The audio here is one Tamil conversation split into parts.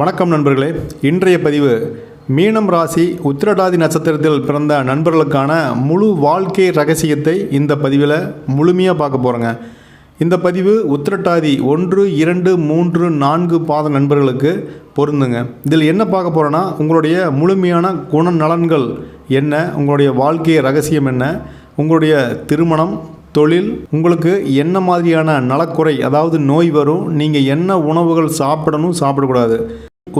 வணக்கம் நண்பர்களே. இன்றைய பதிவு மீனம் ராசி உத்திரடாதி நட்சத்திரத்தில் பிறந்த நண்பர்களுக்கான முழு வாழ்க்கை ரகசியத்தை இந்த பதிவில் முழுமையாக பார்க்க போகிறோங்க இந்த பதிவு உத்திரட்டாதி ஒன்று இரண்டு மூன்று நான்கு பாத நண்பர்களுக்கு பொருந்துங்க. இதில் என்ன பார்க்க போகிறோன்னா உங்களுடைய முழுமையான குணநலன்கள் என்ன? உங்களுடைய வாழ்க்கை ரகசியம் என்ன? உங்களுடைய திருமணம் தொழில் உங்களுக்கு என்ன மாதிரியான நலக்குறை அதாவது நோய் வரும் நீங்கள் என்ன உணவுகள் சாப்பிடணும் சாப்பிடக்கூடாது.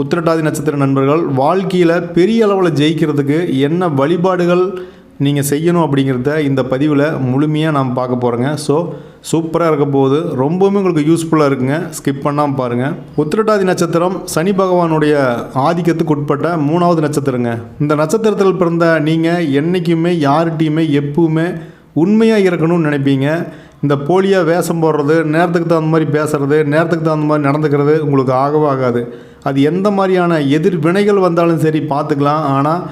உத்திரட்டாதி நட்சத்திர நண்பர்கள் வாழ்க்கையில் பெரிய அளவில் ஜெயிக்கிறதுக்கு என்ன வழிபாடுகள் நீங்கள் செய்யணும் அப்படிங்கிறத இந்த பதிவில் முழுமையாக நாம் பார்க்க போகிறோங்க ஸோ சூப்பராக இருக்க போகுது. ரொம்பவுமே உங்களுக்கு யூஸ்ஃபுல்லாக இருக்குங்க. ஸ்கிப் பண்ணாமல் பாருங்கள் உத்திரட்டாதி நட்சத்திரம் சனி பகவானுடைய ஆதிக்கத்துக்கு உட்பட்ட மூணாவது நட்சத்திரங்க. இந்த நட்சத்திரத்தில் பிறந்த நீங்கள் என்றைக்குமே யார்கிட்டையுமே எப்பவுமே உண்மையாக இருக்கணும்னு நினைப்பீங்க. இந்த போலியாக வேஷம் போடுறது நேரத்துக்கு தகுந்த மாதிரி பேசுகிறது நேரத்துக்கு தகுந்த மாதிரி நடந்துக்கிறது உங்களுக்கு ஆகவே ஆகாது. அது எந்த மாதிரியான எதிர்வினைகள் வந்தாலும் சரி பார்த்துக்கலாம். ஆனால்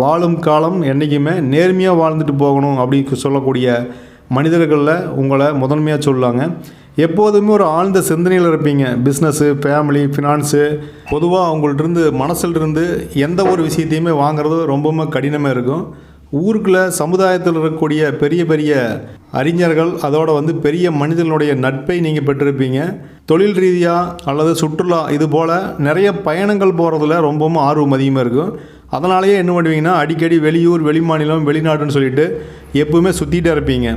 வாழும் காலம் என்றைக்குமே நேர்மையாக வாழ்ந்துட்டு போகணும் அப்படின்னு சொல்லக்கூடிய மனிதர்களில் உங்களை முதன்மையாக சொல்லாங்க எப்போதுமே ஒரு ஆழ்ந்த சிந்தனையில் இருப்பீங்க. பிஸ்னஸ்ஸு ஃபேமிலி ஃபினான்ஸு பொதுவாக அவங்கள்ட்ட மனசிலிருந்து எந்த ஒரு விஷயத்தையுமே வாங்குறது ரொம்பவுமே கடினமாக இருக்கும். ஊருக்குள்ள சமுதாயத்தில் இருக்கக்கூடிய பெரிய பெரிய அறிஞர்கள் அதோட வந்து பெரிய மனிதனுடைய நட்பை நீங்கள் பெற்றிருப்பீங்க. தொழில் ரீதியாக அல்லது சுற்றுலா இது போல் நிறைய பயணங்கள் போகிறதுல ரொம்பவும் ஆர்வம் அதிகமாக இருக்கும் அதனாலேயே என்ன பண்ணுவீங்கன்னா அடிக்கடி வெளியூர் வெளிமாநிலம் வெளிநாடுன்னு சொல்லிட்டு எப்பவுமே சுற்றிட்டே இருப்பீங்க.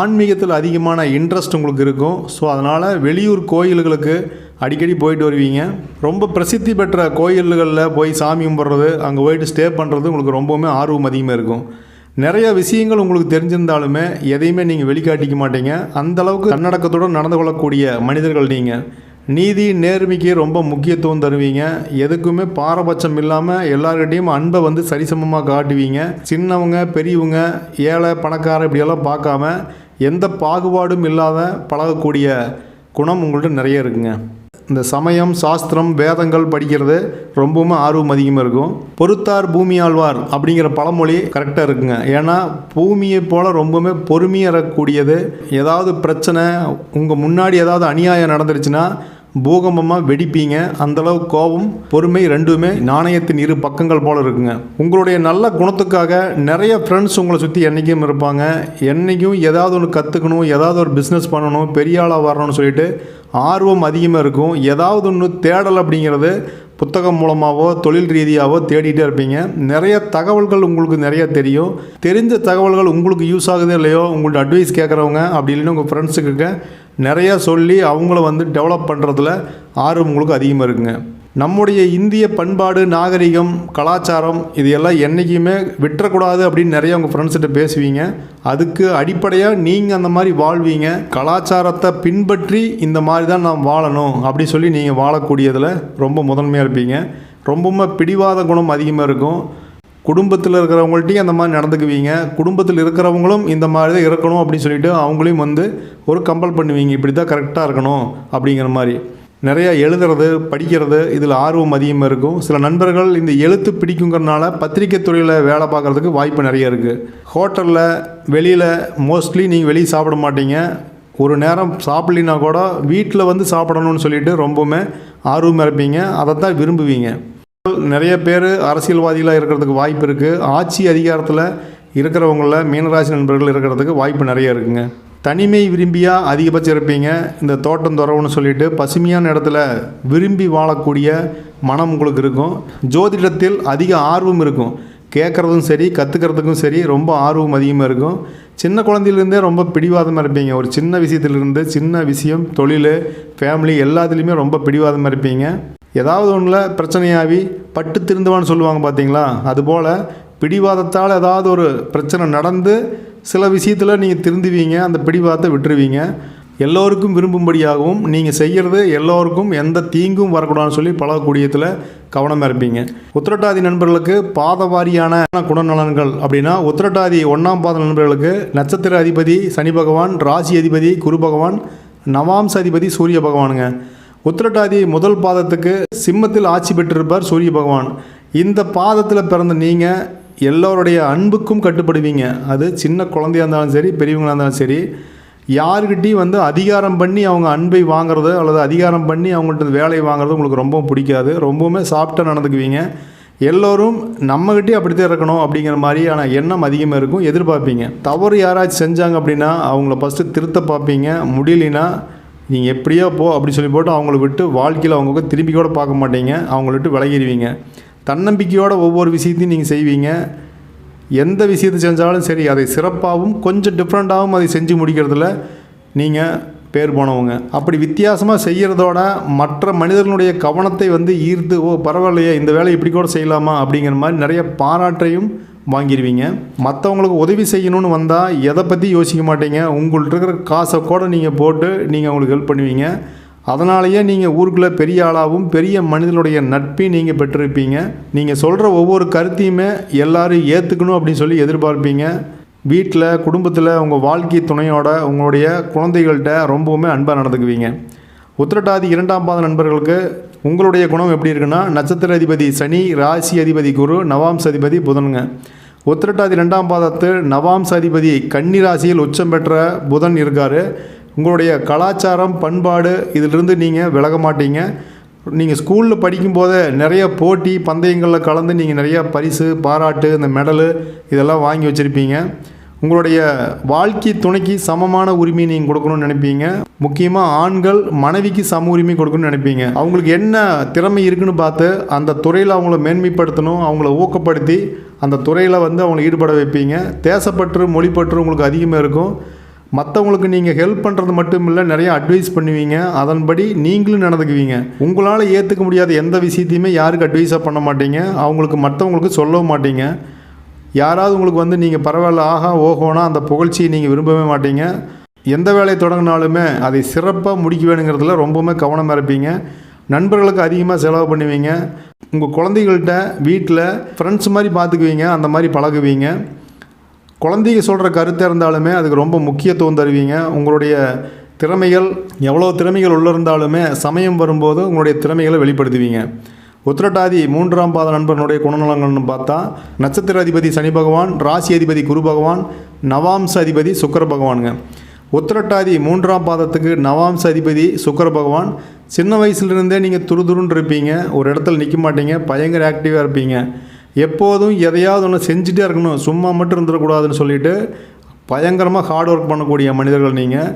ஆன்மீகத்தில் அதிகமான இன்ட்ரெஸ்ட் உங்களுக்கு இருக்கும். ஸோ அதனால் வெளியூர் கோயில்களுக்கு அடிக்கடி போயிட்டு வருவீங்க. ரொம்ப பிரசித்தி பெற்ற கோயில்களில் போய் சாமி கும்பிட்றது அங்கே போயிட்டு ஸ்டே பண்ணுறது உங்களுக்கு ரொம்பவுமே ஆர்வம் அதிகமாக இருக்கும். நிறைய விஷயங்கள் உங்களுக்கு தெரிஞ்சிருந்தாலுமே எதையுமே நீங்கள் வெளிக்காட்டிக்க மாட்டீங்க. அந்த அளவுக்கு தன்னடக்கத்துடன் நடந்து கொள்ளக்கூடிய மனிதர்கள் நீங்கள் நீதி நேர்மைக்கு ரொம்ப முக்கியத்துவம் தருவீங்க. எதுக்குமே பாரபட்சம் இல்லாமல் எல்லார்கிட்டையும் அன்பை வந்து சரிசமமாக காட்டுவீங்க. சின்னவங்க பெரியவங்க ஏழை பணக்கார இப்படியெல்லாம் பார்க்காம எந்த பாகுபாடும் இல்லாத பழகக்கூடிய குணம் உங்கள்கிட்ட நிறைய இருக்குங்க. இந்த சமயம் சாஸ்திரம் வேதங்கள் படிக்கிறது ரொம்பவும் ஆர்வம் அதிகமாக இருக்கும். பொறுத்தார் பூமி ஆழ்வார் அப்படிங்கிற பழமொழி கரெக்டாக இருக்குங்க. ஏன்னா பூமியை போல் ரொம்பவுமே பொறுமையாக இருக்கக்கூடியது. ஏதாவது பிரச்சனை உங்கள் முன்னாடி ஏதாவது அநியாயம் நடந்துருச்சுன்னா பூகம்பமாக வெடிப்பீங்க. அந்தளவு கோபம் பொறுமை ரெண்டுமே நாணயத்தின் இரு பக்கங்கள் போல் இருக்குங்க. உங்களுடைய நல்ல குணத்துக்காக நிறைய ஃப்ரெண்ட்ஸ் உங்களை சுற்றி என்றைக்கும் இருப்பாங்க. என்றைக்கும் ஏதாவது ஒன்று கற்றுக்கணும் ஏதாவது ஒரு பிஸ்னஸ் பண்ணணும் பெரிய ஆளாக வரணும்னு சொல்லிட்டு ஆர்வம் அதிகமாக இருக்கும். ஏதாவது ஒன்று தேடல் அப்படிங்கிறது புத்தகம் மூலமாகவோ தொழில் ரீதியாகவோ தேடிட்டே இருப்பீங்க. நிறைய தகவல்கள் உங்களுக்கு நிறைய தெரியும். தெரிஞ்ச தகவல்கள் உங்களுக்கு யூஸ் ஆகுதோ இல்லையோ உங்கள்ட்ட அட்வைஸ் கேட்குறவங்க அப்படி இல்லைன்னு உங்கள் ஃப்ரெண்ட்ஸுக்கு நிறையா சொல்லி அவங்கள வந்து டெவலப் பண்ணுறதுல ஆர்வம் உங்களுக்கு அதிகமாக இருக்குங்க. நம்முடைய இந்திய பண்பாடு நாகரிகம் கலாச்சாரம் இது எல்லாம் என்றைக்குமே விட்டுறக்கூடாது அப்படின்னு நிறைய உங்கள் ஃப்ரெண்ட்ஸ்கிட்ட பேசுவீங்க. அதுக்கு அடிப்படையாக நீங்கள் அந்த மாதிரி வாழ்வீங்க. கலாச்சாரத்தை பின்பற்றி இந்த மாதிரி தான் நாம் வாழணும் அப்படி சொல்லி நீங்கள் வாழக்கூடியதில் ரொம்ப முதன்மையாக இருப்பீங்க. ரொம்பவும் பிடிவாத குணம் அதிகமாக இருக்கும். குடும்பத்தில் இருக்கிறவங்கள்ட்டையும் அந்த மாதிரி நடந்துக்குவீங்க. குடும்பத்தில் இருக்கிறவங்களும் இந்த மாதிரி தான் இருக்கணும் அப்படின்னு சொல்லிட்டு அவங்களையும் வந்து ஒரு கம்பல் பண்ணுவீங்க. இப்படி தான் கரெக்டாக இருக்கணும் அப்படிங்கிற மாதிரி. நிறையா எழுதுறது படிக்கிறது இதில் ஆர்வம் அதிகமாக இருக்கும். சில நண்பர்கள் இந்த எழுத்து பிடிக்குங்கிறனால பத்திரிக்கை துறையில் வேலை பார்க்குறதுக்கு வாய்ப்பு நிறைய இருக்குது ஹோட்டலில் வெளியில் மோஸ்ட்லி நீங்கள் வெளியே சாப்பிட மாட்டீங்க. ஒரு நேரம் சாப்பிட்லினா கூட வீட்டில் வந்து சாப்பிடணும்னு சொல்லிட்டு ரொம்பவுமே ஆர்வமாக இருப்பீங்க. அதை தான் விரும்புவீங்க. நிறைய பேர் அரசியல்வாதிகளாக இருக்கிறதுக்கு வாய்ப்பு இருக்குது ஆட்சி அதிகாரத்தில் இருக்கிறவங்கள மீனராசி நண்பர்கள் இருக்கிறதுக்கு வாய்ப்பு நிறைய இருக்குங்க. தனிமை விரும்பியாக அதிகபட்சம் இருப்பீங்க. இந்த தோட்டம் துறவுன்னு சொல்லிட்டு பசுமையான இடத்துல விரும்பி வாழக்கூடிய மனம் உங்களுக்கு இருக்கும். ஜோதிடத்தில் அதிக ஆர்வம் இருக்கும். கேட்குறதும் சரி கற்றுக்கிறதுக்கும் சரி ரொம்ப ஆர்வம் அதிகமாக இருக்கும். சின்ன குழந்தையிலேருந்தே ரொம்ப பிடிவாதமாக இருப்பீங்க. ஒரு சின்ன விஷயத்துலேருந்து சின்ன விஷயம் தொழில் ஃபேமிலி எல்லாத்துலேயுமே ரொம்ப பிடிவாதமாக இருப்பீங்க. ஏதாவது ஒன்றில் பிரச்சனையாகி பட்டு திருந்துவான்னு சொல்லுவாங்க பார்த்தீங்களா அதுபோல் பிடிவாதத்தால் ஏதாவது ஒரு பிரச்சனை நடந்து சில விஷயத்தில் நீங்கள் திருந்துவீங்க அந்த பிடிவாதத்தை விட்டுருவீங்க. எல்லோருக்கும் விரும்பும்படியாகவும் நீங்கள் செய்கிறது எல்லோருக்கும் எந்த தீங்கும் வரக்கூடாதுன்னு சொல்லி பழகக்கூடியத்தில் கவனமாக இருப்பீங்க. உத்திரட்டாதி நண்பர்களுக்கு பாத வாரியான குணநலன்கள் அப்படின்னா உத்திரட்டாதி ஒன்றாம் பாத நண்பர்களுக்கு நட்சத்திர அதிபதி சனி பகவான் ராசி அதிபதி குரு பகவான் நவாம்ச அதிபதி சூரிய பகவானுங்க. உத்திரட்டாதி முதல் பாதத்துக்கு சிம்மத்தில் ஆட்சி பெற்றிருப்பார் சூரிய பகவான். இந்த பாதத்தில் பிறந்த நீங்கள் எல்லோருடைய அன்புக்கும் கட்டுப்படுவீங்க. அது சின்ன குழந்தையாக இருந்தாலும் சரி பெரியவங்களாக இருந்தாலும் சரி யாருக்கிட்டையும் வந்து அதிகாரம் பண்ணி அவங்க அன்பை வாங்குறது அல்லது அதிகாரம் பண்ணி அவங்கள்ட்ட வேலையை வாங்குறது உங்களுக்கு ரொம்பவும் பிடிக்காது. ரொம்பவுமே சாஃப்டாக நடந்துக்குவீங்க. எல்லோரும் நம்மகிட்டே அப்படித்தான் இருக்கணும் அப்படிங்கிற மாதிரியான எண்ணம் அதிகமாக இருக்கும். எதிர்பார்ப்பீங்க. தவறு யாராச்சும் செஞ்சாங்க அப்படின்னா அவங்கள ஃபஸ்ட்டு திருத்த பார்ப்பீங்க. முடியலைன்னா நீங்கள் எப்படியோ போ அப்படி சொல்லி போட்டு அவங்கள விட்டு வாழ்க்கையில் அவங்க திரும்பி கூட பார்க்க மாட்டீங்க. அவங்கள விட்டு விலகிடுவீங்க. தன்னம்பிக்கையோட ஒவ்வொரு விஷயத்தையும் நீங்கள் செய்வீங்க. எந்த விஷயத்தை செஞ்சாலும் சரி அதை சிறப்பாகவும் கொஞ்சம் டிஃப்ரெண்ட்டாகவும் அதை செஞ்சு முடிக்கிறதுல நீங்கள் பேர் போனவங்க. அப்படி வித்தியாசமாக செய்கிறதோட மற்ற மனிதர்களுடைய கவனத்தை வந்து ஈர்த்து ஓ பரவாயில்லையே இந்த வேலையை இப்படி கூட செய்யலாமா? அப்படிங்கிற மாதிரி நிறைய பாராட்டையும் வாங்கிடுவீங்க மற்றவங்களுக்கு உதவி செய்யணும்னு வந்தால் எதை பற்றி யோசிக்க மாட்டீங்க. உங்கள்கிட்ட இருக்கிற காசை கூட நீங்கள் போட்டு நீங்கள் அவங்களுக்கு ஹெல்ப் பண்ணுவீங்க. அதனாலேயே நீங்கள் ஊருக்குள்ளே பெரிய ஆளாகவும் பெரிய மனிதனுடைய நட்பையும் நீங்கள் பெற்றிருப்பீங்க. நீங்கள் சொல்கிற ஒவ்வொரு கருத்தையுமே எல்லோரும் ஏற்றுக்கணும் அப்படின்னு சொல்லி எதிர்பார்ப்பீங்க. வீட்டில் குடும்பத்தில் உங்கள் வாழ்க்கை துணையோட உங்களுடைய குழந்தைகள்கிட்ட ரொம்பவுமே அன்பாக நடந்துக்குவீங்க. உத்திரட்டாதி இரண்டாம் பாத நண்பர்களுக்கு உங்களுடைய குணம் எப்படி இருக்குன்னா நட்சத்திர அதிபதி சனி ராசி அதிபதி குரு நவாம்ச அதிபதி புதனுங்க. உத்திரட்டாதி ரெண்டாம் பாதத்து நவாம்ச அதிபதி கன்னி ராசியில் உச்சம் பெற்ற புதன் இருக்கார். உங்களுடைய கலாச்சாரம் பண்பாடு இதிலிருந்து நீங்கள் விலக மாட்டீங்க. நீங்கள் ஸ்கூலில் படிக்கும்போதே நிறைய போட்டி பந்தயங்களில் கலந்து நீங்கள் நிறைய பரிசு பாராட்டு இந்த மெடலு இதெல்லாம் வாங்கி வச்சுருப்பீங்க. உங்களுடைய வாழ்க்கை துணைக்கு சமமான உரிமை நீங்கள் கொடுக்கணும்னு நினைப்பீங்க. முக்கியமாக ஆண்கள் மனைவிக்கு சம உரிமை கொடுக்கணும்னு நினைப்பீங்க. அவங்களுக்கு என்ன திறமை இருக்குன்னு பார்த்து அந்த துறையில் அவங்கள மேன்மைப்படுத்தணும் அவங்கள ஊக்கப்படுத்தி அந்த துறையில் வந்து அவங்கள ஈடுபட வைப்பீங்க. தேசப்பற்று மொழிப்பற்று உங்களுக்கு அதிகமாக இருக்கும். மற்றவங்களுக்கு நீங்கள் ஹெல்ப் பண்ணுறது மட்டும் இல்லை நிறைய அட்வைஸ் பண்ணுவீங்க. அதன்படி நீங்களும் நடந்துக்குவீங்க. உங்களால் ஏற்றுக்க முடியாத எந்த விஷயத்தையுமே யாருக்கு அட்வைஸாக பண்ண மாட்டீங்க. அவங்களுக்கு மற்றவங்களுக்கு சொல்லவும் மாட்டீங்க. யாராவது உங்களுக்கு வந்து நீங்கள் பரவாயில்ல ஆஹா ஓஹோனா அந்த புகழ்ச்சியை நீங்கள் விரும்பவே மாட்டீங்க. எந்த வேலையை தொடங்கினாலுமே அதை சிறப்பாக முடிக்க வேணுங்கிறதுல ரொம்பவுமே கவனமாக இருப்பீங்க நண்பர்களுக்கு அதிகமாக செலவு பண்ணுவீங்க. உங்கள் குழந்தைகள்கிட்ட வீட்டில் ஃப்ரெண்ட்ஸ் மாதிரி பார்த்துக்குவீங்க அந்த மாதிரி பழகுவீங்க. குழந்தைங்க சொல்கிற கருத்தாக இருந்தாலுமே அதுக்கு ரொம்ப முக்கியத்துவம் தருவீங்க. உங்களுடைய திறமைகள் எவ்வளோ திறமைகள் உள்ள இருந்தாலுமே சமயம் வரும்போது உங்களுடைய திறமைகளை வெளிப்படுத்துவீங்க. உத்திரட்டாதி மூன்றாம் பாத நண்பர்களுடைய குணநலங்கள்னு பார்த்தா நட்சத்திர அதிபதி சனி பகவான் ராசி அதிபதி குரு பகவான் நவாம்ச அதிபதி சுக்கர பகவானுங்க. உத்திரட்டாதி மூன்றாம் பாதத்துக்கு நவாம்ச அதிபதி சுக்கர பகவான். சின்ன வயசுலேருந்தே நீங்கள் துருதுருன்னு இருப்பீங்க ஒரு இடத்துல நிற்க மாட்டீங்க பயங்கர ஆக்டிவாக இருப்பீங்க. எப்போதும் எதையாவது ஒன்று செஞ்சுட்டே இருக்கணும் சும்மா மட்டும் இருந்துடக்கூடாதுன்னு சொல்லிட்டு பயங்கரமாக ஹார்ட் ஒர்க் பண்ணக்கூடிய மனிதர்கள் நீங்கள்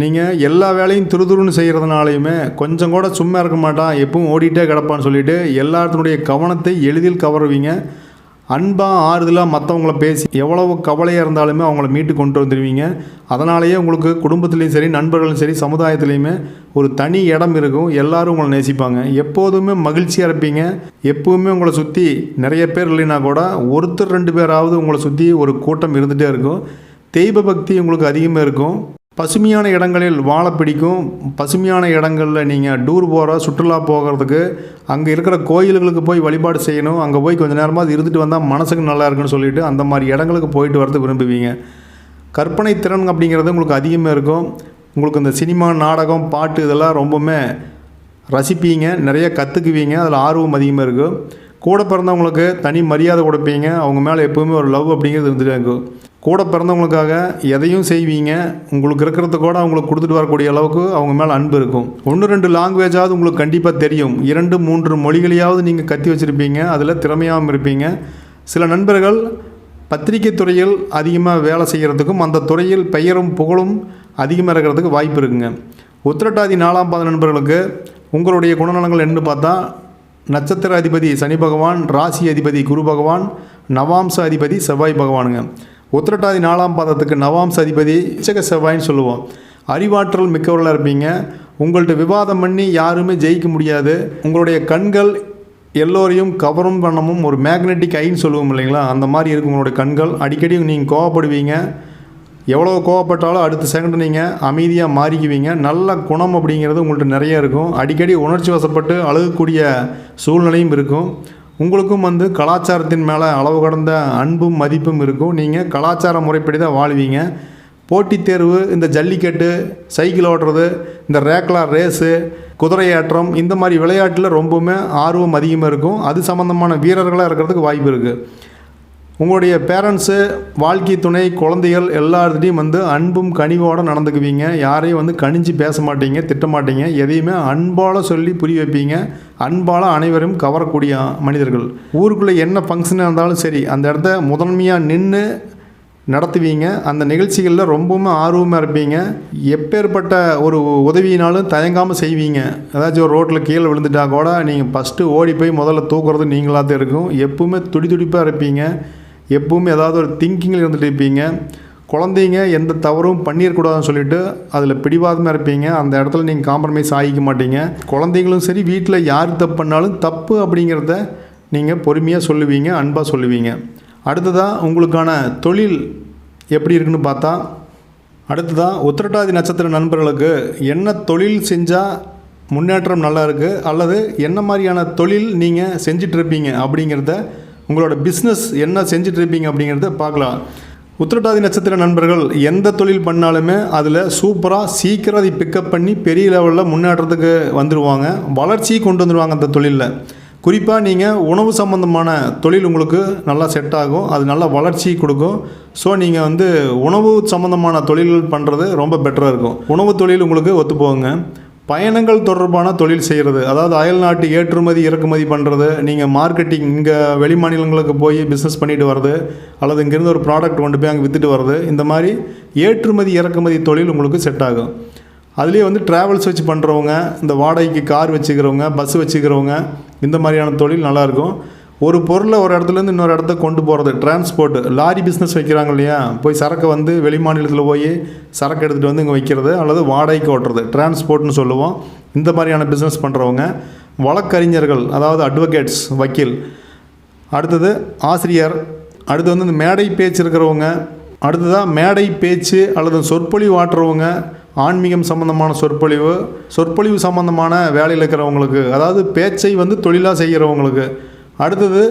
நீங்கள் எல்லா வேலையும் துருதுருன்னு செய்கிறதுனாலையுமே கொஞ்சம் கூட சும்மா இருக்க மாட்டான் எப்பவும் ஓடிட்டே கிடப்பான்னு சொல்லிட்டு எல்லாத்தினுடைய கவனத்தை எளிதில் கவருவீங்க. அன்பாக ஆறுதலாக மற்றவங்கள பேசி எவ்வளவு கவலையாக இருந்தாலுமே அவங்கள மீட்டு கொண்டு வந்துடுவீங்க அதனாலேயே உங்களுக்கு குடும்பத்துலேயும் சரி நண்பர்களும் சரி சமுதாயத்துலேயுமே ஒரு தனி இடம் இருக்கும். எல்லாரும் உங்களை நேசிப்பாங்க. எப்போதுமே மகிழ்ச்சியாக இருப்பீங்க. எப்போவுமே உங்களை சுற்றி நிறைய பேர் இல்லைன்னா கூட ஒருத்தர் ரெண்டு பேராவது உங்களை சுற்றி ஒரு கூட்டம் இருந்துகிட்டே இருக்கும். தெய்வ பக்தி உங்களுக்கு அதிகமாக இருக்கும். பசுமையான இடங்களில் வாழ பிடிக்கும். பசுமையான இடங்களில் நீங்கள் டூர் போகிற சுற்றுலா போகிறதுக்கு அங்கே இருக்கிற கோயில்களுக்கு போய் வழிபாடு செய்யணும். அங்கே போய் கொஞ்சம் நேரமாக இருந்துட்டு வந்தால் மனசுக்கு நல்லா இருக்குன்னு சொல்லிட்டு அந்த மாதிரி இடங்களுக்கு போயிட்டு வரது விரும்புவீங்க. கற்பனை திறன் அப்படிங்கிறது உங்களுக்கு அதிகமாக இருக்கும். உங்களுக்கு இந்த சினிமா நாடகம் பாட்டு இதெல்லாம் ரொம்பவுமே ரசிப்பீங்க. நிறைய கற்றுக்குவீங்க அதில் ஆர்வம் அதிகமாக இருக்கும். கூட பிறந்தவங்களுக்கு தனி மரியாதை கொடுப்பீங்க. அவங்க மேலே எப்போவுமே ஒரு லவ் அப்படிங்கிறது இருந்துகிட்டே இருக்கும். கூட பிறந்தவங்களுக்காக எதையும் செய்வீங்க. உங்களுக்கு இருக்கிறத கூட அவங்களுக்கு கொடுத்துட்டு வரக்கூடிய அளவுக்கு அவங்க மேலே அன்பு இருக்கும். ஒன்று ரெண்டு லாங்குவேஜாவது உங்களுக்கு கண்டிப்பாக தெரியும். இரண்டு மூன்று மொழிகளையாவது நீங்கள் கத்தி வச்சுருப்பீங்க. அதில் திறமையாகவும் இருப்பீங்க. சில நண்பர்கள் பத்திரிகை துறையில் அதிகமாக வேலை செய்கிறதுக்கும் அந்த துறையில் பெயரும் புகழும் அதிகமாக இருக்கிறதுக்கு வாய்ப்பு இருக்குங்க. உத்திரட்டாதி நாலாம் பாத நண்பர்களுக்கு உங்களுடைய குணநலங்கள் என்னன்னு பார்த்தா நட்சத்திர அதிபதி சனி பகவான் ராசி அதிபதி குரு பகவான் நவாம்ச அதிபதி செவ்வாய் பகவானுங்க. உத்திரட்டாதி நாலாம் பாதத்துக்கு நவாம்ச அதிபதி இச்சக செவ்வாய்ன்னு சொல்லுவோம். அறிவாற்றல் மிக்கவர்களாக இருப்பீங்க. உங்கள்கிட்ட விவாதம் பண்ணி யாருமே ஜெயிக்க முடியாது. உங்களுடைய கண்கள் எல்லோரையும் கவரும் பண்ணமும் ஒரு மேக்னெட்டிக் ஐன்னு சொல்லுவோம் இல்லைங்களா? அந்த மாதிரி இருக்கும் உங்களுடைய கண்கள். அடிக்கடி நீங்கள் கோவப்படுவீங்க. எவ்வளோ கோவப்பட்டாலும் அடுத்த செகண்ட் நீங்கள் அமைதியாக மாறிக்குவீங்க. நல்ல குணம் அப்படிங்கிறது உங்கள்கிட்ட நிறைய இருக்கும். அடிக்கடி உணர்ச்சி வசப்பட்டு அழுகக்கூடிய சூழ்நிலையும் இருக்கும். உங்களுக்கும் வந்து கலாச்சாரத்தின் மேலே அளவு கடந்த அன்பும் மதிப்பும் இருக்கும். நீங்கள் கலாச்சார முறைப்படி தான் வாழ்வீங்க. போட்டித் தேர்வு இந்த ஜல்லிக்கட்டு சைக்கிள் ஓட்டுறது இந்த ரேக்லா ரேஸு குதிரையாற்றம் இந்த மாதிரி விளையாட்டில் ரொம்பவுமே ஆர்வம் அதிகமாக இருக்கும். அது சம்மந்தமான வீரர்களாக இருக்கிறதுக்கு வாய்ப்பு இருக்குது உங்களுடைய பேரண்ட்ஸு வாழ்க்கை துணை குழந்தைகள் எல்லாத்துட்டையும் வந்து அன்பும் கனிவோடு நடந்துக்குவீங்க. யாரையும் வந்து கணிஞ்சு பேச மாட்டீங்க திட்ட மாட்டீங்க. எதையுமே அன்பால் சொல்லி புரிய வைப்பீங்க. அன்பால் அனைவரும் கவரக்கூடிய மனிதர்கள். ஊருக்குள்ளே என்ன ஃபங்க்ஷன் இருந்தாலும் சரி அந்த இடத்த முதன்மையாக நின்று நடத்துவீங்க. அந்த நிகழ்ச்சிகளில் ரொம்பவும் ஆர்வமாக இருப்பீங்க. எப்பேற்பட்ட ஒரு உதவியினாலும் தயங்காமல் செய்வீங்க. ஏதாச்சும் ஒரு ரோட்டில் கீழே விழுந்துட்டா கூட நீங்கள் ஃபஸ்ட்டு ஓடி போய் முதல்ல தூக்குறது நீங்களாக தான் இருக்கும். எப்பவுமே துடி துடிப்பாக இருப்பீங்க. எப்பவும் ஏதாவது ஒரு திங்கிங்கில் இருந்துகிட்டு இருப்பீங்க. குழந்தைங்க எந்த தவறும் பண்ணிடக்கூடாதுன்னு சொல்லிட்டு அதில் பிடிவாதமாக இருப்பீங்க. அந்த இடத்துல நீங்கள் காம்ப்ரமைஸ் ஆகிக்க மாட்டீங்க. குழந்தைங்களும் சரி வீட்டில் யார் தப்பு பண்ணாலும் தப்பு அப்படிங்கிறத நீங்கள் பொறுமையாக சொல்லுவீங்க அன்பாக சொல்லுவீங்க. அடுத்ததாக உங்களுக்கான தொழில் எப்படி இருக்குன்னு பார்த்தா அடுத்ததாக உத்திரட்டாதி நட்சத்திர நண்பர்களுக்கு என்ன தொழில் செஞ்சால் முன்னேற்றம் நல்லா இருக்குது அல்லது என்ன மாதிரியான தொழில் நீங்கள் செஞ்சிட்ருப்பீங்க அப்படிங்கிறத உங்களோட பிஸ்னஸ் என்ன செஞ்சிட்ருப்பீங்க அப்படிங்கிறத பார்க்கலாம். உத்திரட்டாதி நட்சத்திர நண்பர்கள் எந்த தொழில் பண்ணாலுமே அதில் சூப்பராக சீக்கிரம் அதை பிக்கப் பண்ணி பெரிய லெவலில் முன்னேற்றத்துக்கு வந்துடுவாங்க வளர்ச்சி கொண்டு வந்துடுவாங்க அந்த தொழிலில். குறிப்பாக நீங்கள் உணவு சம்மந்தமான தொழில் உங்களுக்கு நல்லா செட் ஆகும். அது நல்லா வளர்ச்சி கொடுக்கும். ஸோ நீங்கள் வந்து உணவு சம்மந்தமான தொழில்கள் பண்ணுறது ரொம்ப பெட்டராக இருக்கும். உணவு தொழில் உங்களுக்கு ஒத்து போகுங்க பயணங்கள் தொடர்பான தொழில் செய்கிறது அதாவது அயல்நாட்டு ஏற்றுமதி இறக்குமதி பண்ணுறது நீங்கள் மார்க்கெட்டிங் இங்கே வெளி மாநிலங்களுக்கு போய் பிஸ்னஸ் பண்ணிட்டு வர்றது. அல்லது இங்கேருந்து ஒரு ப்ராடக்ட் கொண்டு போய் அங்கே விற்றுட்டு வர்றது. இந்த மாதிரி ஏற்றுமதி இறக்குமதி தொழில் உங்களுக்கு செட் ஆகும். அதுலேயே வந்து ட்ராவல்ஸ் வச்சு பண்ணுறவங்க இந்த வாடகைக்கு கார் வச்சுக்கிறவங்க பஸ் வச்சுக்கிறவங்க இந்த மாதிரியான தொழில் நல்லாயிருக்கும் ஒரு பொருளை ஒரு இடத்துலேருந்து இன்னொரு இடத்த கொண்டு போகிறது டிரான்ஸ்போர்ட் லாரி பிஸ்னஸ் வைக்கிறாங்க இல்லையா? போய் சரக்கை வந்து வெளி மாநிலத்தில் போய் சரக்கு எடுத்துகிட்டு வந்து இங்கே வைக்கிறது அல்லது வாடகைக்கு ஓட்டுறது. டிரான்ஸ்போர்ட்னு சொல்லுவோம். இந்த மாதிரியான பிஸ்னஸ் பண்ணுறவங்க வழக்கறிஞர்கள் அதாவது அட்வொகேட்ஸ் வக்கீல். அடுத்தது ஆசிரியர். அடுத்து வந்து இந்த மேடை பேச்சு இருக்கிறவங்க. அடுத்ததாக மேடை பேச்சு அல்லது சொற்பொழிவு ஆட்டுறவங்க ஆன்மீகம் சம்பந்தமான சொற்பொழிவு. சொற்பொழிவு சம்பந்தமான வேலையில் இருக்கிறவங்களுக்கு அதாவது பேச்சை வந்து தொழிலாக செய்கிறவங்களுக்கு அடுத்தது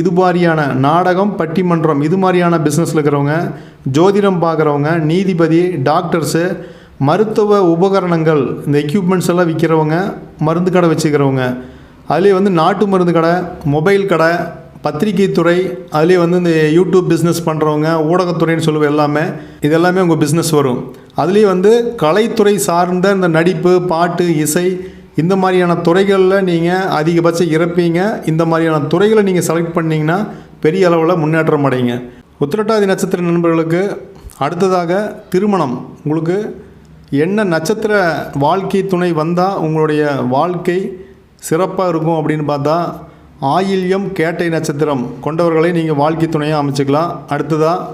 இது மாதிரியான நாடகம் பட்டிமன்றம் இது மாதிரியான பிஸ்னஸில் இருக்கிறவங்க ஜோதிடம் பார்க்குறவங்க நீதிபதி டாக்டர்ஸு மருத்துவ உபகரணங்கள் இந்த எக்யூப்மெண்ட்ஸ் எல்லாம் விற்கிறவங்க மருந்து கடை வச்சுக்கிறவங்க. அதுலேயே வந்து நாட்டு மருந்து கடை மொபைல் கடை பத்திரிகை துறை அதுலேயே வந்து இந்த யூடியூப் பிஸ்னஸ் பண்ணுறவங்க ஊடகத்துறைன்னு சொல்லுவோம் எல்லாமே இது எல்லாமே உங்கள் பிஸ்னஸ் வரும். அதுலேயே வந்து கலைத்துறை சார்ந்த இந்த நடிப்பு பாட்டு இசை இந்த மாதிரியான துறைகளில் நீங்கள் அதிகபட்சம் இறப்பீங்க. இந்த மாதிரியான துறைகளை நீங்கள் செலக்ட் பண்ணிங்கன்னா பெரிய அளவில் முன்னேற்றம் அடைங்க. உத்திரட்டாதி நட்சத்திர நண்பர்களுக்கு அடுத்ததாக திருமணம். உங்களுக்கு என்ன நட்சத்திர வாழ்க்கை துணை வந்தால் உங்களுடைய வாழ்க்கை சிறப்பாக இருக்கும் அப்படின்னு பார்த்தா ஆயில்யம் கேட்டை நட்சத்திரம் கொண்டவர்களை நீங்கள் வாழ்க்கை துணையாக அமைச்சுக்கலாம். அடுத்ததாக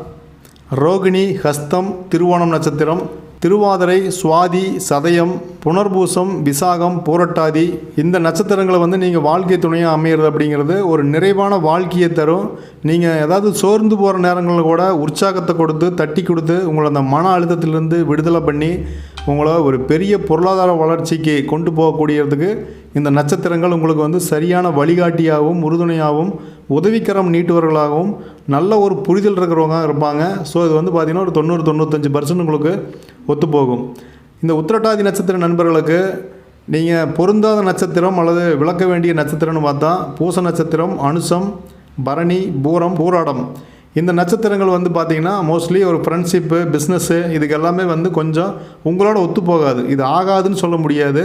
ரோகிணி ஹஸ்தம் திருவோணம் நட்சத்திரம் திருவாதிரை சுவாதி சதயம் புனர்பூசம் விசாகம் பூரட்டாதி இந்த நட்சத்திரங்களை வந்து நீங்கள் வாழ்க்கை துணையாக அமையிறது அப்படிங்கிறது ஒரு நிறைவான வாழ்க்கையை தரும். நீங்கள் ஏதாவது சோர்ந்து போகிற நேரங்களில் கூட உற்சாகத்தை கொடுத்து தட்டி கொடுத்து உங்களை அந்த மன அழுத்தத்திலிருந்து விடுதலை பண்ணி உங்களை ஒரு பெரிய பொருளாதார வளர்ச்சிக்கு கொண்டு போகக்கூடியதுக்கு இந்த நட்சத்திரங்கள் உங்களுக்கு வந்து சரியான வழிகாட்டியாகவும் உறுதுணையாகவும் உதவிக்கரம் நீட்டுவர்களாகவும் நல்ல ஒரு புரிதல் இருக்கிறவங்க இருப்பாங்க. ஸோ இது வந்து பார்த்திங்கன்னா ஒரு தொண்ணூறு தொண்ணூத்தஞ்சு பர்சன்ட் உங்களுக்கு ஒத்துப்போகும். இந்த உத்திரட்டாதி நட்சத்திர நண்பர்களுக்கு நீங்கள் பொருந்தாத நட்சத்திரம் அல்லது விளக்க வேண்டிய நட்சத்திரம்னு பார்த்தா பூச நட்சத்திரம் அனுசம் பரணி பூரம் பூராடம். இந்த நட்சத்திரங்கள் வந்து பார்த்திங்கன்னா மோஸ்ட்லி ஒரு ஃப்ரெண்ட்ஷிப்பு பிஸ்னஸ்ஸு இதுக்கு எல்லாமே வந்து கொஞ்சம் உங்களோட ஒத்து போகாது. இது ஆகாதுன்னு சொல்ல முடியாது.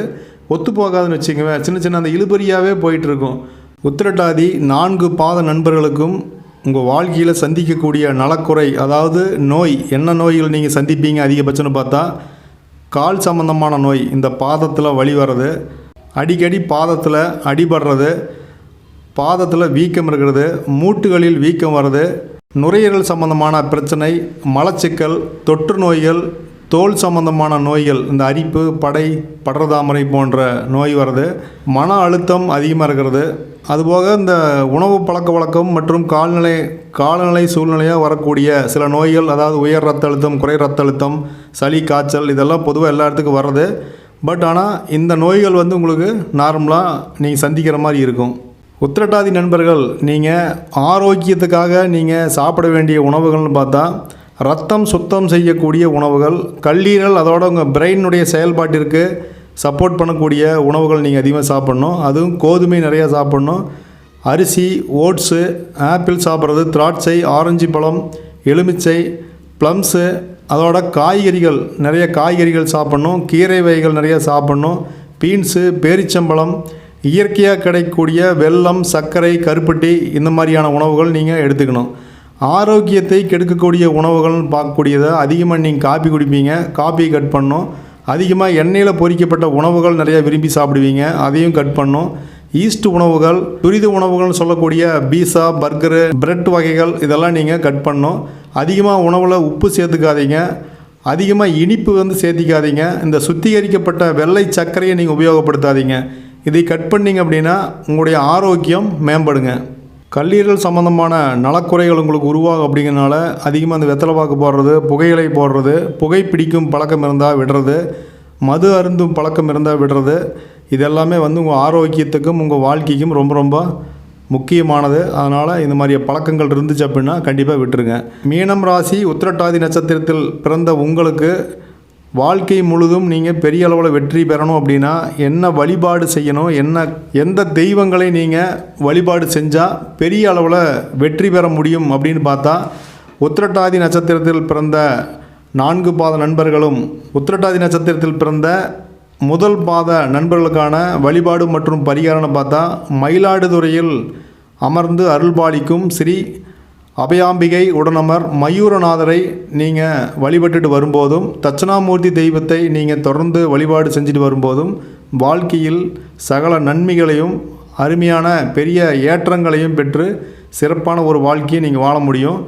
ஒத்து போகாதுன்னு வச்சுக்கோங்க. சின்ன சின்ன அந்த இழுபறியாகவே போயிட்டுருக்கும். உத்திரட்டாதி நான்கு பாத நண்பர்களுக்கும் உங்கள் வாழ்க்கையில் சந்திக்கக்கூடிய நலக்குறை அதாவது நோய் என்ன நோய்கள் நீங்கள் சந்திப்பீங்க அதிகபட்சம்னு பார்த்தா கால் சம்பந்தமான நோய் இந்த பாதத்தில் வழி வர்றது அடிக்கடி பாதத்தில் அடிபடுறது பாதத்தில் வீக்கம் இருக்கிறது மூட்டுகளில் வீக்கம் வர்றது நுரையீரல் சம்பந்தமான பிரச்சனை மலச்சிக்கல் தொற்று நோய்கள் தோல் சம்பந்தமான நோய்கள் இந்த அரிப்பு படை படர்தாமரை போன்ற நோய் வருது மன அழுத்தம் அதிகமாக இருக்கிறது. அதுபோக இந்த உணவு பழக்க வழக்கம் மற்றும் கால்நிலை காலநிலை சூழ்நிலையாக வரக்கூடிய சில நோய்கள் அதாவது உயர் ரத்த அழுத்தம் குறை ரத்த அழுத்தம் சளி காய்ச்சல் இதெல்லாம் பொதுவாக எல்லா இடத்துக்கும் வர்றது. பட் ஆனால் இந்த நோய்கள் வந்து உங்களுக்கு நார்மலாக நீங்கள் சந்திக்கிற மாதிரி இருக்கும். உத்திரட்டாதி நண்பர்கள் நீங்கள் ஆரோக்கியத்துக்காக நீங்கள் சாப்பிட வேண்டிய உணவுகள்னு பார்த்தா ரத்தம் சுத்தம் செய்யக்கூடிய உணவுகள் கல்லீரல் அதோட உங்கள் பிரெயினுடைய செயல்பாட்டிற்கு சப்போர்ட் பண்ணக்கூடிய உணவுகள் நீங்கள் அதிகமாக சாப்பிட்ணும். அதுவும் கோதுமை நிறையா சாப்பிட்ணும். அரிசி ஓட்ஸு ஆப்பிள் சாப்பிட்றது திராட்சை ஆரஞ்சு பழம் எலுமிச்சை ப்ளம்ஸு அதோட காய்கறிகள் நிறைய காய்கறிகள் சாப்பிட்ணும். கீரை வகைகள் நிறைய சாப்பிட்ணும். பீன்ஸு பேரிச்சம்பழம் இயற்கையாக கிடைக்கக்கூடிய வெல்லம் சர்க்கரை கருப்பட்டி இந்த மாதிரியான உணவுகள் நீங்கள் எடுத்துக்கணும். ஆரோக்கியத்தை கெடுக்கக்கூடிய உணவுகள்னு பார்க்கக்கூடியதை அதிகமாக நீங்கள் காப்பி குடிப்பீங்க காப்பி கட் பண்ணும். அதிகமாக எண்ணெயில் பொறிக்கப்பட்ட உணவுகள் நிறையா விரும்பி சாப்பிடுவீங்க அதையும் கட் பண்ணும். ஈஸ்ட் உணவுகள் துரித உணவுகள்னு சொல்லக்கூடிய பீஸா பர்கரு பிரெட் வகைகள் இதெல்லாம் நீங்கள் கட் பண்ணும். அதிகமாக உணவில் உப்பு சேர்த்துக்காதீங்க. அதிகமாக இனிப்பு வந்து சேர்த்திக்காதீங்க. இந்த சுத்திகரிக்கப்பட்ட வெள்ளை சர்க்கரையை நீங்கள் உபயோகப்படுத்தாதீங்க. இதை கட் பண்ணீங்க அப்படின்னா உங்களுடைய ஆரோக்கியம் மேம்படுங்க. கல்லீரல் சம்மந்தமான நலக்குறைகள் உங்களுக்கு உருவாகும் அப்படிங்கிறனால அதிகமாக அந்த வெத்தலை பாக்கு போடுறது புகையிலை போடுறது புகை பிடிக்கும் பழக்கம் இருந்தால் விடுறது மது அருந்தும் பழக்கம் இருந்தால் விடுறது. இதெல்லாமே வந்து உங்கள் ஆரோக்கியத்துக்கும் உங்கள் வாழ்க்கைக்கும் ரொம்ப ரொம்ப முக்கியமானது. அதனால் இந்த மாதிரி பழக்கங்கள் இருந்துச்சு அப்படின்னா கண்டிப்பாக விட்டுருங்க. மீனம் ராசி உத்திரட்டாதி நட்சத்திரத்தில் பிறந்த உங்களுக்கு வாழ்க்கை முழுதும் நீங்கள் பெரிய அளவில் வெற்றி பெறணும் அப்படின்னா என்ன வழிபாடு செய்யணும்? என்ன எந்த தெய்வங்களை நீங்கள் வழிபாடு செஞ்சால் பெரிய அளவில் வெற்றி பெற முடியும் அப்படின்னு பார்த்தா உத்திரட்டாதி நட்சத்திரத்தில் பிறந்த நான்கு பாத நண்பர்களும் உத்திரட்டாதி நட்சத்திரத்தில் பிறந்த முதல் பாத நண்பர்களுக்கான வழிபாடு மற்றும் பரிகாரம்னு பார்த்தா மயிலாடுதுறையில் அமர்ந்து அருள்பாலிக்கும் ஸ்ரீ அபயாம்பிகை உடனமர் மயூரநாதரை நீங்கள் வழிபட்டுட்டு வரும்போதும் தட்சணாமூர்த்தி தெய்வத்தை நீங்கள் தொடர்ந்து வழிபாடு செஞ்சுட்டு வரும்போதும் வாழ்க்கையில் சகல நன்மைகளையும் அருமையான பெரிய ஏற்றங்களையும் பெற்று சிறப்பான ஒரு வாழ்க்கையை நீங்கள் வாழ முடியும்.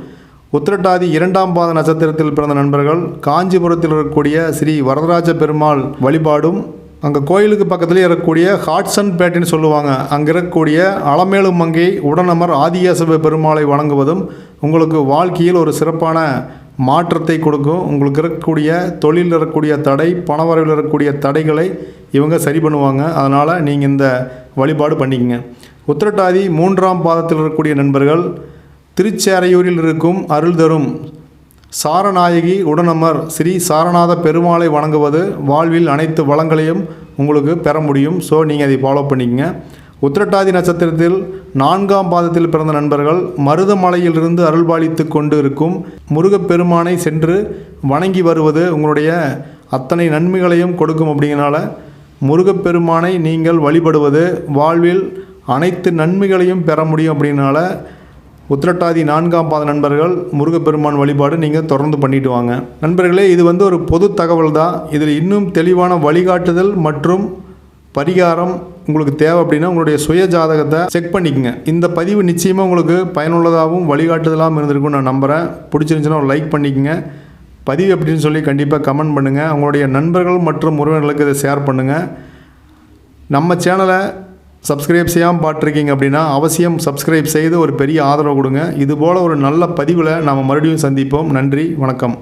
உத்திரட்டாதி இரண்டாம் பாத நட்சத்திரத்தில் பிறந்த நண்பர்கள் காஞ்சிபுரத்தில் இருக்கக்கூடிய ஸ்ரீ வரதராஜ பெருமாள் வழிபாடும் அங்கே கோயிலுக்கு பக்கத்துலேயே இருக்கக்கூடிய ஹாட்சன் பேட்டைன்னு சொல்லுவாங்க. அங்கே இருக்கக்கூடிய அலமேலு மங்கை உடனமர் ஆதியாசவ பெருமாளை வணங்குவதும் உங்களுக்கு வாழ்க்கையில் ஒரு சிறப்பான மாற்றத்தை கொடுக்கும். உங்களுக்கு இருக்கக்கூடிய தொழிலில் இருக்கக்கூடிய தடை பணவரவில் இருக்கக்கூடிய தடைகளை இவங்க சரி பண்ணுவாங்க. அதனால் நீங்கள் இந்த வழிபாடு பண்ணிக்கங்க. உத்திரட்டாதி மூன்றாம் பாதத்தில் இருக்கக்கூடிய நண்பர்கள் திருச்சேரையூரில் இருக்கும் அருள் தரும் சாரநாயகி உடனமர் ஸ்ரீ சாரநாத பெருமாளை வணங்குவது வாழ்வில் அனைத்து வளங்களையும் உங்களுக்கு பெற முடியும். ஸோ நீங்கள் அதை ஃபாலோ பண்ணிக்கங்க. உத்திரட்டாதி நட்சத்திரத்தில் நான்காம் பாதத்தில் பிறந்த நண்பர்கள் மருதமலையிலிருந்து அருள்பாலித்து கொண்டு இருக்கும் முருகப்பெருமானை சென்று வணங்கி வருவது உங்களுடைய அத்தனை நன்மைகளையும் கொடுக்கும் அப்படிங்கிறனால முருகப்பெருமானை நீங்கள் வழிபடுவது வாழ்வில் அனைத்து நன்மைகளையும் பெற முடியும் அப்படின்னால உத்திரட்டாதி நான்காம் பாத நண்பர்கள் முருகப்பெருமான் வழிபாடு நீங்கள் தொடர்ந்து பண்ணிட்டு வாங்க. நண்பர்களே இது வந்து ஒரு பொது தகவல் தான் இதில் இன்னும் தெளிவான வழிகாட்டுதல் மற்றும் பரிகாரம் உங்களுக்கு தேவை அப்படின்னா உங்களுடைய சுய ஜாதகத்தை செக் பண்ணிக்கங்க. இந்த பதிவு நிச்சயமாக உங்களுக்கு பயனுள்ளதாகவும் வழிகாட்டுதலாகவும் இருந்திருக்கும் நான் நம்புகிறேன் பிடிச்சிருந்துச்சுன்னா ஒரு லைக் பண்ணிக்கங்க. பதிவு அப்படின்னு சொல்லி கண்டிப்பாக கமெண்ட் பண்ணுங்கள் உங்களுடைய நண்பர்கள் மற்றும் உறவினர்களுக்கு இதை ஷேர் பண்ணுங்கள் நம்ம சேனலை சப்ஸ்கிரைப் செய்யாமல் பார்த்துருக்கீங்க அப்படின்னா அவசியம் சப்ஸ்கிரைப் செய்து ஒரு பெரிய ஆதரவு கொடுங்க. இதுபோல் ஒரு நல்ல பதிவில் நாம் மறுபடியும் சந்திப்போம். நன்றி வணக்கம்.